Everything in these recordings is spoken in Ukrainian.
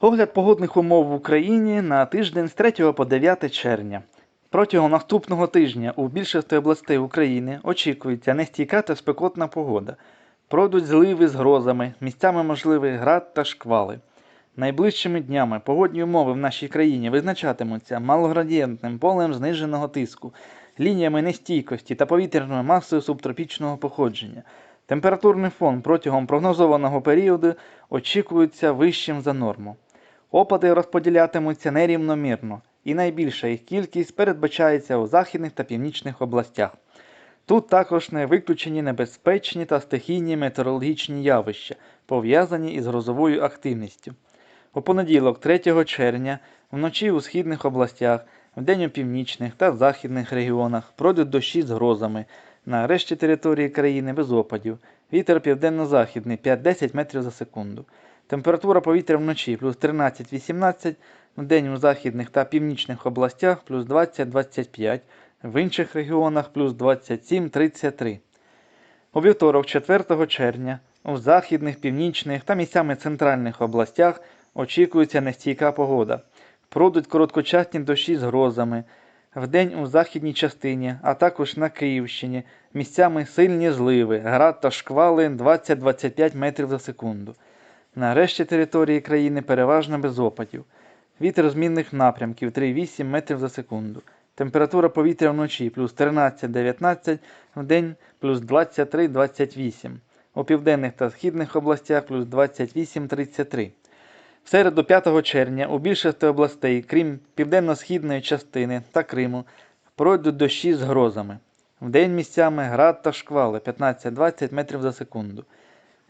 Огляд погодних умов в Україні на тиждень з 3 по 9 червня. Протягом наступного тижня у більшості областей України очікується нестійка та спекотна погода. Пройдуть зливи з грозами, місцями можливий град та шквали. Найближчими днями погодні умови в нашій країні визначатимуться малоградієнтним полем зниженого тиску, лініями нестійкості та повітряною масою субтропічного походження. Температурний фон протягом прогнозованого періоду очікується вищим за норму. Опади розподілятимуться нерівномірно, і найбільша їх кількість передбачається у західних та північних областях. Тут також не виключені небезпечні та стихійні метеорологічні явища, пов'язані із грозовою активністю. У понеділок, 3 червня, вночі у східних областях, вдень у північних та західних регіонах пройдуть дощі з грозами. На решті території країни без опадів. Вітер південно-західний 5-10 метрів за секунду. Температура повітря вночі плюс 13-18, вдень у західних та північних областях плюс 20-25, в інших регіонах плюс 27-33. У вівторок, 4 червня, у західних, північних та місцями центральних областях очікується нестійка погода. Пройдуть короткочасні дощі з грозами. Вдень у західній частині, а також на Київщині, місцями сильні зливи, град та шквали 20-25 метрів за секунду. На решті території країни переважно без опадів. Вітер змінних напрямків 3,8 метрів за секунду. Температура повітря вночі плюс 13-19, вдень плюс 23-28. У південних та східних областях плюс 28-33. В середу 5 червня у більшості областей, крім південно-східної частини та Криму, пройдуть дощі з грозами. Вдень місцями град та шквали 15-20 метрів за секунду.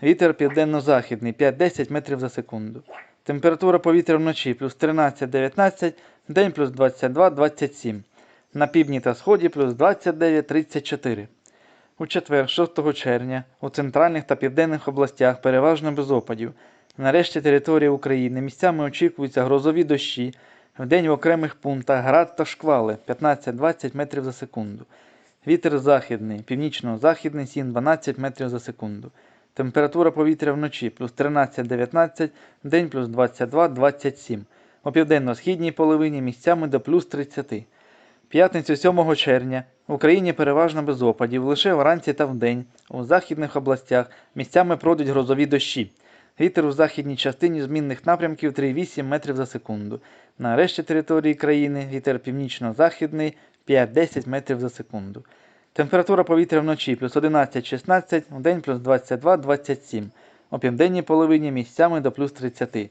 Вітер південно-західний 5-10 метрів за секунду. Температура повітря вночі плюс 13-19, вдень плюс 22-27. На півдні та сході плюс 29-34. У четвер, 6 червня, у центральних та південних областях переважно без опадів. На решті території України місцями очікуються грозові дощі, вдень в окремих пунктах град та шквали 15-20 метрів за секунду. Вітер західний, північно-західний 7-12 метрів за секунду. Температура повітря вночі плюс 13-19, вдень плюс 22-27. У південно-східній половині місцями до плюс 30. П'ятницю 7 червня в Україні переважно без опадів, лише вранці та вдень. У західних областях місцями пройдуть грозові дощі. Вітер у західній частині змінних напрямків 3,8 метрів за секунду. На решті території країни вітер північно-західний 5-10 метрів за секунду. Температура повітря вночі плюс 11-16, вдень плюс 22-27. У південній половині місцями до плюс 30.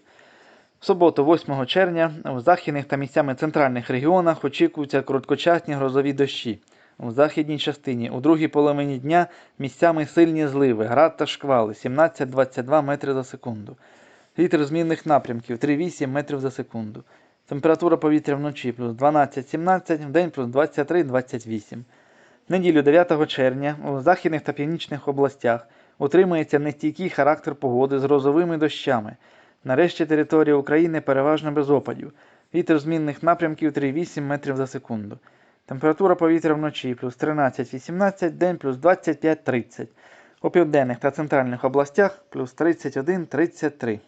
В суботу, 8 червня, у західних та місцями центральних регіонах очікуються короткочасні грозові дощі. У західній частині у другій половині дня місцями сильні зливи, град та шквали 17-22 метри за секунду. Вітер змінних напрямків 3,8 метрів за секунду. Температура повітря вночі плюс 12-17, вдень плюс 23-28. Неділю 9 червня у західних та північних областях утримується нестійкий характер погоди з грозовими дощами. Нарешті територія України переважно без опадів. Вітер змінних напрямків 3,8 метрів за секунду. Температура повітря вночі плюс 13-18, день плюс 25-30. У південних та центральних областях плюс 31-33.